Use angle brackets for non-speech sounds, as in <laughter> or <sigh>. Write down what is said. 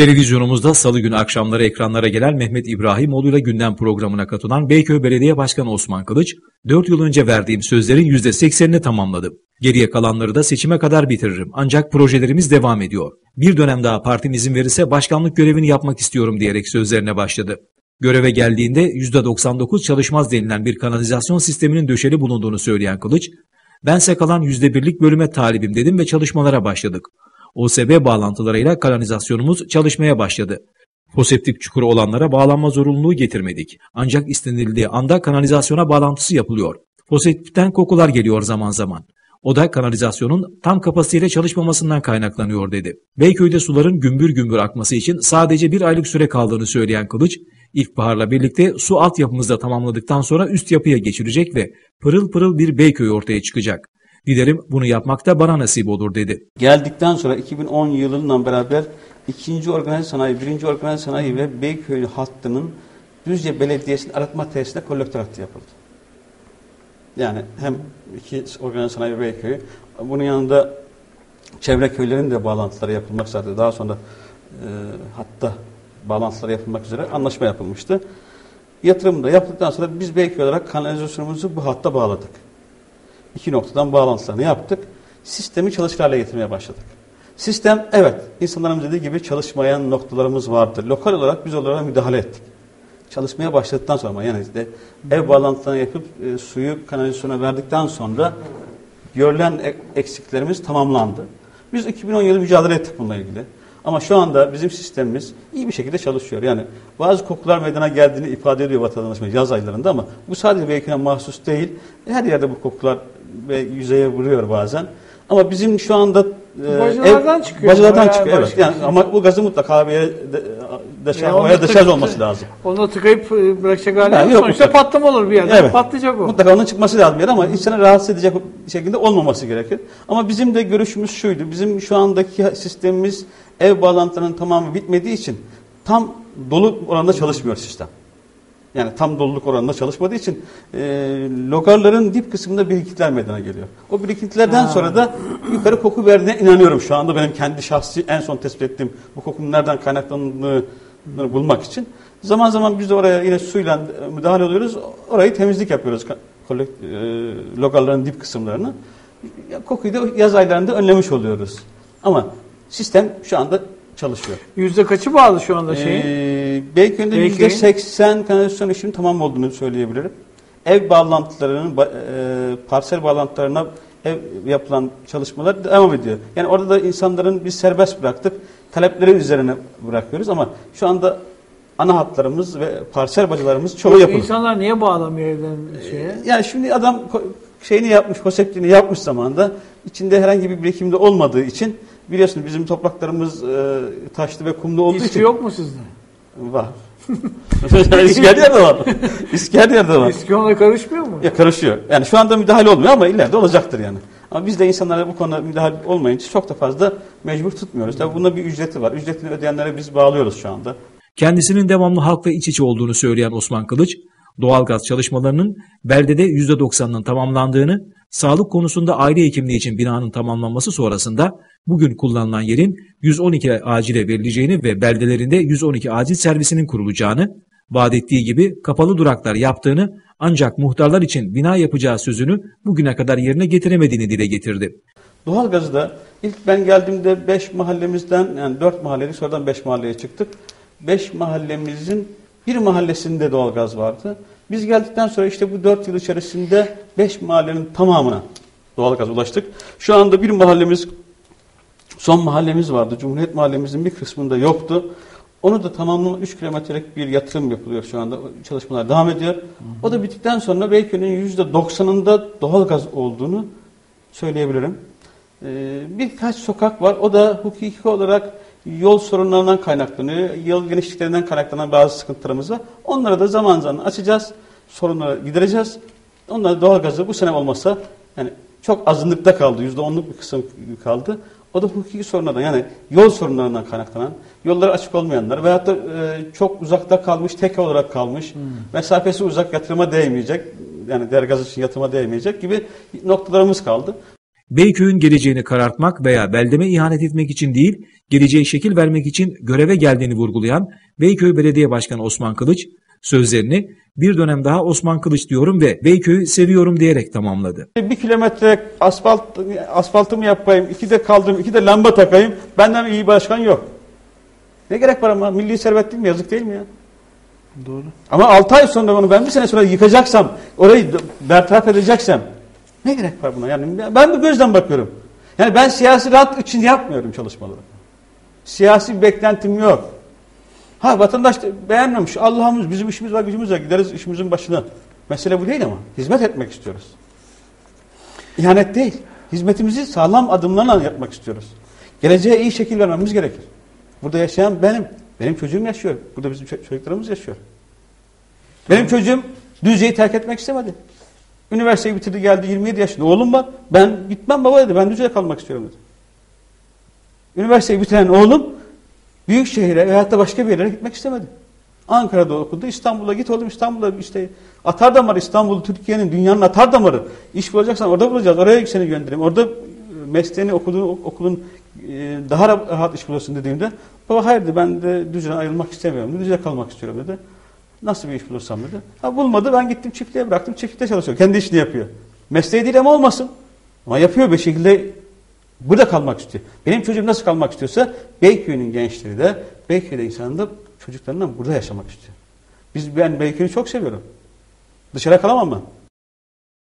Televizyonumuzda salı günü akşamları ekranlara gelen Mehmet İbrahimoğlu ile gündem programına katılan Beyköy Belediye Başkanı Osman Kılıç, 4 yıl önce verdiğim sözlerin %80'ini tamamladı. Geriye kalanları da seçime kadar bitiririm. Ancak projelerimiz devam ediyor. Bir dönem daha partim izin verirse başkanlık görevini yapmak istiyorum diyerek sözlerine başladı. Göreve geldiğinde %99 çalışmaz denilen bir kanalizasyon sisteminin döşeli bulunduğunu söyleyen Kılıç, bense kalan %1'lik bölüme talibim dedim ve çalışmalara başladık. OSB bağlantılarıyla kanalizasyonumuz çalışmaya başladı. Foseptik çukuru olanlara bağlanma zorunluluğu getirmedik. Ancak istenildiği anda kanalizasyona bağlantısı yapılıyor. Foseptikten kokular geliyor zaman zaman. O da kanalizasyonun tam kapasiteyle çalışmamasından kaynaklanıyor dedi. Beyköy'de suların gümbür gümbür akması için sadece bir aylık süre kaldığını söyleyen Kılıç, ilkbaharla birlikte su altyapımızda tamamladıktan sonra üst yapıya geçirecek ve pırıl pırıl bir Beyköy ortaya çıkacak. Dilerim bunu yapmak da bana nasip olur dedi. Geldikten sonra 2010 yılından beraber ikinci organize sanayi, birinci organize sanayi ve Beyköy hattının Düzce Belediyesi'nin aratma tesisinde kolektör hattı yapıldı. Yani hem iki organize sanayi ve Beyköy. Bunun yanında çevre köylerin de bağlantıları yapılmak üzere daha sonra e, hatta bağlantıları yapılmak üzere anlaşma yapılmıştı. Yatırım da yaptıktan sonra biz Beyköy olarak kanalizasyonumuzu bu hatta bağladık iki noktadan bağlantılarını yaptık. Sistemi çalışır hale getirmeye başladık. Sistem evet insanların dediği gibi çalışmayan noktalarımız vardı. Lokal olarak biz olarak müdahale ettik. Çalışmaya başladıktan sonra yani işte ev bağlantılarını yapıp e, suyu kanalizasyona verdikten sonra görülen e, eksiklerimiz tamamlandı. Biz 2010 yılı mücadele ettik bununla ilgili. Ama şu anda bizim sistemimiz iyi bir şekilde çalışıyor. Yani bazı kokular meydana geldiğini ifade ediyor vatandaşımız yaz aylarında ama bu sadece belki mahsus değil. Her yerde bu kokular ve yüzeye vuruyor bazen. Ama bizim şu anda e, bacalardan ev, çıkıyor. Bacalardan çıkıyor evet. Yani ama bu gazı mutlaka bir yere de, deşarj, yani havaya deşarj olması lazım. Onu tıkayıp e, bırakacak hali yani yok. Sonuçta patlama olur bir yerde. Evet. Patlayacak o. Mutlaka onun çıkması lazım yer ama insanı rahatsız edecek şekilde olmaması gerekir. Ama bizim de görüşümüz şuydu. Bizim şu andaki sistemimiz ev bağlantılarının tamamı bitmediği için tam dolu oranda çalışmıyor sistem. Yani tam doluluk oranında çalışmadığı için e, logarların dip kısmında birikintiler meydana geliyor. O birikintilerden ha. sonra da yukarı koku verdiğine inanıyorum şu anda benim kendi şahsi en son tespit ettiğim bu kokunun nereden kaynaklandığını bulmak için. Zaman zaman biz de oraya yine suyla müdahale oluyoruz. Orayı temizlik yapıyoruz. E, logarların dip kısımlarını. Kokuyu da yaz aylarında önlemiş oluyoruz. Ama sistem şu anda çalışıyor. Yüzde kaçı bağlı şu anda şeyin? Ee, Beyköy'de yüzde seksen kanalizasyon işinin tamam olduğunu söyleyebilirim. Ev bağlantılarının, e, parsel bağlantılarına ev yapılan çalışmalar devam ediyor. Yani orada da insanların biz serbest bıraktık. Talepleri üzerine bırakıyoruz ama şu anda ana hatlarımız ve parsel bacılarımız çoğu yapılıyor. İnsanlar niye bağlamıyor evden şeye? Yani şimdi adam şeyini yapmış, konseptini yapmış zamanında içinde herhangi bir birikimde olmadığı için Biliyorsunuz bizim topraklarımız e, taşlı ve kumlu olduğu İSKİ için. yok mu sizde? Var. <laughs> İskender var. İskender de var. İSKİ ona karışmıyor mu? Ya karışıyor. Yani şu anda müdahale olmuyor ama ileride olacaktır yani. Ama biz de insanlara bu konuda müdahale olmayınca çok da fazla mecbur tutmuyoruz. Tabii bunda bir ücreti var. Ücretini ödeyenlere biz bağlıyoruz şu anda. Kendisinin devamlı halkla iç içe olduğunu söyleyen Osman Kılıç, doğalgaz çalışmalarının beldede %90'ının tamamlandığını, sağlık konusunda aile hekimliği için binanın tamamlanması sonrasında bugün kullanılan yerin 112 acile verileceğini ve beldelerinde 112 acil servisinin kurulacağını, vaat ettiği gibi kapalı duraklar yaptığını ancak muhtarlar için bina yapacağı sözünü bugüne kadar yerine getiremediğini dile getirdi. Doğalgazı da ilk ben geldiğimde 5 mahallemizden yani 4 mahalleli sonradan 5 mahalleye çıktık. 5 mahallemizin bir mahallesinde doğalgaz vardı. Biz geldikten sonra işte bu 4 yıl içerisinde 5 mahallenin tamamına doğalgaz ulaştık. Şu anda bir mahallemiz Son mahallemiz vardı. Cumhuriyet mahallemizin bir kısmında yoktu. Onu da tamamlama 3 kilometrelik bir yatırım yapılıyor şu anda. Çalışmalar devam ediyor. O da bittikten sonra Beyköy'ün %90'ında doğal gaz olduğunu söyleyebilirim. Ee, birkaç sokak var. O da hukuki olarak yol sorunlarından kaynaklanıyor. Yol genişliklerinden kaynaklanan bazı sıkıntılarımız var. Onları da zaman zaman açacağız. Sorunları gidereceğiz. Onlar doğal gazı bu sene olmasa yani çok azınlıkta kaldı. %10'luk bir kısım kaldı. O da hukuki sorunlardan yani yol sorunlarından kaynaklanan, yolları açık olmayanlar veyahut da e, çok uzakta kalmış, tek olarak kalmış, hmm. mesafesi uzak yatırıma değmeyecek, yani dergaz için yatırıma değmeyecek gibi noktalarımız kaldı. Beyköy'ün geleceğini karartmak veya beldeme ihanet etmek için değil, geleceğe şekil vermek için göreve geldiğini vurgulayan Beyköy Belediye Başkanı Osman Kılıç, sözlerini bir dönem daha Osman Kılıç diyorum ve Beyköy'ü seviyorum diyerek tamamladı. Bir kilometre asfalt asfaltımı yapayım, iki de kaldırım, iki de lamba takayım. Benden iyi başkan yok. Ne gerek var ama milli servet değil mi? Yazık değil mi ya? Doğru. Ama 6 ay sonra onu ben bir sene sonra yıkacaksam, orayı bertaraf edeceksem ne gerek var buna? Yani ben bu gözden bakıyorum. Yani ben siyasi rahat için yapmıyorum çalışmaları. Siyasi bir beklentim yok. Ha vatandaş da beğenmemiş. Allah'ımız bizim işimiz var gücümüz var. Gideriz işimizin başına. Mesele bu değil ama. Hizmet etmek istiyoruz. İhanet değil. Hizmetimizi sağlam adımlarla yapmak istiyoruz. Geleceğe iyi şekil vermemiz gerekir. Burada yaşayan benim. Benim çocuğum yaşıyor. Burada bizim ço- çocuklarımız yaşıyor. Benim çocuğum Düzce'yi terk etmek istemedi. Üniversiteyi bitirdi geldi 27 yaşında. Oğlum var. Ben gitmem baba dedi. Ben Düzce'de kalmak istiyorum dedi. Üniversiteyi bitiren oğlum büyük şehire veyahut da başka bir yerlere gitmek istemedi. Ankara'da okudu. İstanbul'a git oğlum İstanbul'da işte atar damarı İstanbul Türkiye'nin dünyanın atar damarı. İş bulacaksan orada bulacağız. Oraya seni göndereyim. Orada e, mesleğini okuduğun okulun e, daha rahat iş bulursun dediğimde baba hayır dedi ben de Düzce'den ayrılmak istemiyorum. Düzce'de kalmak istiyorum dedi. Nasıl bir iş bulursam dedi. Ha bulmadı ben gittim çiftliğe bıraktım. Çiftlikte çalışıyor. Kendi işini yapıyor. Mesleği değil ama olmasın. Ama yapıyor bir şekilde burada kalmak istiyor. Benim çocuğum nasıl kalmak istiyorsa Beyköy'ün gençleri de Beyköy'de insanı da çocuklarından burada yaşamak istiyor. Biz ben Beyköy'ü çok seviyorum. Dışarı kalamam ben.